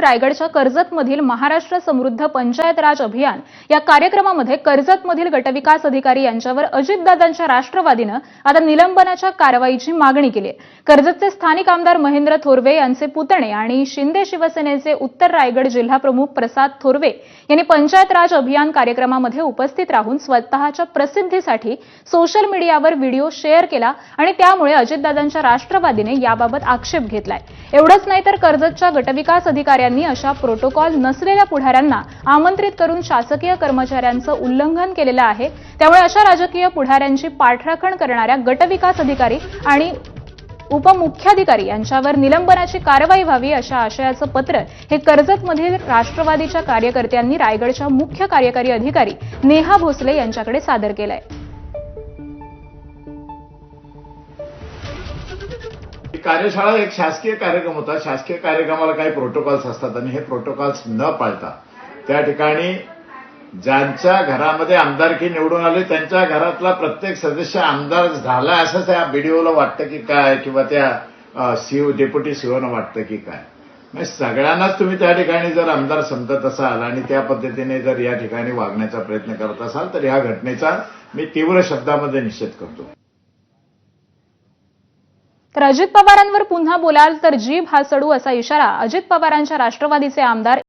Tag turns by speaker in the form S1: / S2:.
S1: रायगडच्या कर्जतमधील महाराष्ट्र समृद्ध पंचायत राज अभियान या कार्यक्रमामध्ये कर्जतमधील गटविकास अधिकारी यांच्यावर अजितदादांच्या राष्ट्रवादीनं आता निलंबनाच्या कारवाईची मागणी केली आहे. कर्जतचे स्थानिक आमदार महेंद्र थोरवे यांचे पुतणे आणि शिंदे शिवसेनेचे उत्तर रायगड जिल्हा प्रमुख प्रसाद थोरवे यांनी पंचायत राज अभियान कार्यक्रमामध्ये उपस्थित राहून स्वतःच्या प्रसिद्धीसाठी सोशल मीडियावर व्हिडिओ शेअर केला आणि त्यामुळे अजितदादांच्या राष्ट्रवादीने याबाबत आक्षेप घेतलाय. एवढंच नाही तर कर्जतच्या गटविकास अधिकाऱ्यांनी अशा प्रोटोकॉल नसलेल्या पुढाऱ्यांना आमंत्रित करून शासकीय कर्मचाऱ्यांचं उल्लंघन केलेलं आहे. त्यामुळे अशा राजकीय पुढाऱ्यांची पाठराखण करणाऱ्या गटविकास अधिकारी आणि उपमुख्याधिकारी यांच्यावर निलंबनाची कारवाई व्हावी अशा आशयाचं पत्र हे कर्जतमधील राष्ट्रवादीच्या कार्यकर्त्यांनी रायगडच्या मुख्य कार्यकारी अधिकारी नेहा भोसले यांच्याकडे सादर केलंय.
S2: आहे कार्यशाळा एक शासकीय कार्यक्रम होता. शासकीय कार्यक्रमाला काही प्रोटोकॉल्स असतात आणि हे प्रोटोकॉल्स न पाळता त्या ठिकाणी ज्यांच्या घरामध्ये आमदारकी निवडून आली त्यांच्या घरातला प्रत्येक सदस्य आमदार झाला असं त्या व्हिडिओला वाटतं की काय? किंवा त्या सीओ डेप्युटी सीओनं वाटतं की काय? म्हणजे सगळ्यांनाच तुम्ही त्या ठिकाणी जर आमदार समजत असाल आणि त्या पद्धतीने जर या ठिकाणी वागण्याचा प्रयत्न करत असाल तर या घटनेचा मी तीव्र शब्दामध्ये निषेध करतो.
S1: तर अजित पवारांवर पुन्हा बोलाल तर जीभ हा सडू असा इशारा अजित पवारांच्या राष्ट्रवादीचे आमदार